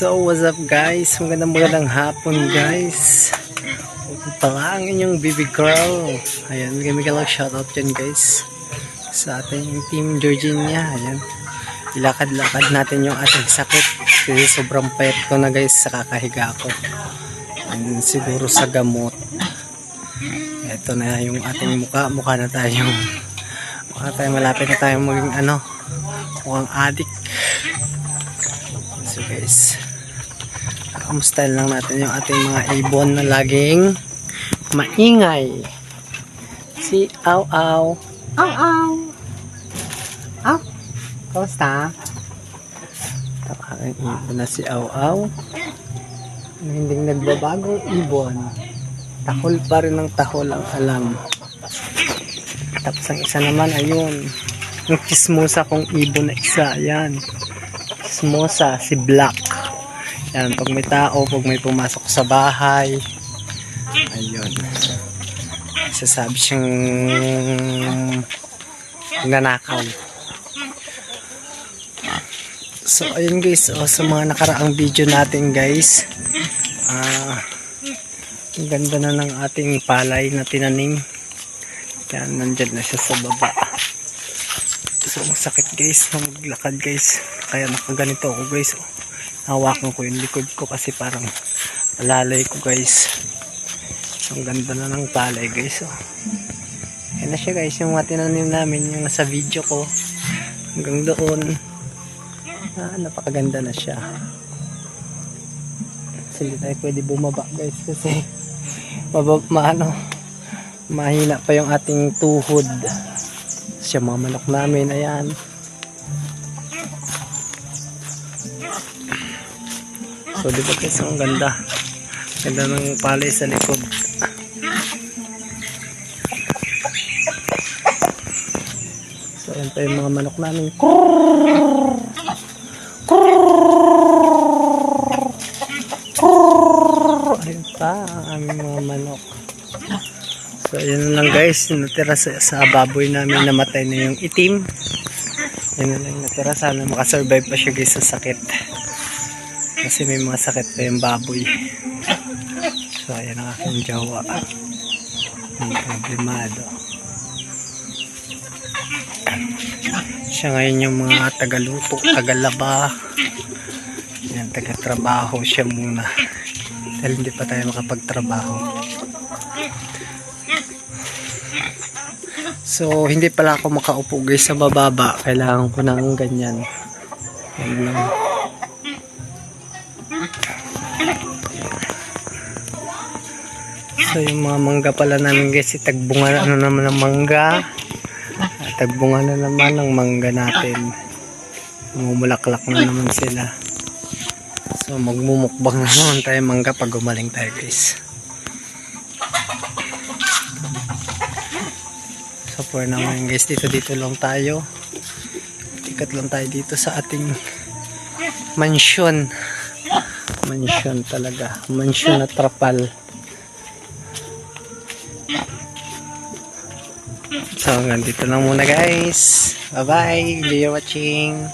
So, what's up guys? Magandang magandang hapon guys. Ito pala ang inyong baby girl. Ayan, kami ka lang shoutout dyan guys. Sa ating team Georginia. Ayan. Ilakad-lakad natin yung ating sakit. Kasi sobrang payat ko na guys sa kakahiga ko. And siguro sa gamot. Ito na yung ating muka. Mukha na tayong mukha tayo malapit na tayong maging ano mukhang addict. So guys, kamusta lang natin yung ating mga ibon na laging maingay. Si Aw Aw. Aw Aw. Aw. Kamusta? Ito ang ibon na si Aw. Ang Hindi nagbabagong ibon. Tahol pa rin ng tahol ang alam. Tapos ang isa naman, ayun. Yung kismosa kong ibon na isa, ayan Kismosa, si Black. Yan, pag may tao, pag may pumasok sa bahay. Ayun. Sasabi siyang nanakaw. So, ayun guys. O, sa mga nakaraang video natin guys. Ah, ang ganda na ng ating palay na tinanim. Yan, nandyan na siya sa baba. So, ang sakit guys maglakad guys. Kaya nakaganito ako guys. Oh. Hawakan ko yung likod ko kasi parang alalay ko guys. So, ang ganda na ng palay guys. Oh. Yan na siya guys. Yung mga tinanim namin yung nasa video ko. Hanggang doon. Ah, napakaganda na siya. Kasi hindi tayo pwede bumaba guys kasi mabab, maano, mahina pa yung ating tuhod siya mga manok namin ayan so di ba guys ang ganda ganda ng palay sa likod so ayan pa yung mga manok namin Krrrr! Krrrr! Krrrr! ayun pa ang mga manok So, yun lang guys. Natira sa, sa baboy namin namatay na yung itim. Yun na lang natira. Sana makasurvive pa siya guys sa sakit. Kasi may mga sakit pa yung baboy. So, ayan ang aking jawa. Yung problemado. Siya ngayon yung mga tagaluto, tagalaba. Yan, tagatrabaho siya muna. Dahil hindi pa tayo makapagtrabaho. So, hindi pala ako makaupo guys sa bababa. Kailangan ko ng ganyan. Yan lang. So, yung mga mangga pala namin guys, itagbunga na ano naman ng mangga. Tagbunga na naman ng mangga natin. Mumulaklak na naman sila. So, magmumukbang na naman tayo mangga pag gumaling tayo guys. So for ngayon guys, dito dito lang tayo. Tikat lang tayo dito sa ating mansion. Mansion talaga. Mansion na trapal. So hanggang dito lang muna guys. Bye bye. Enjoy watching.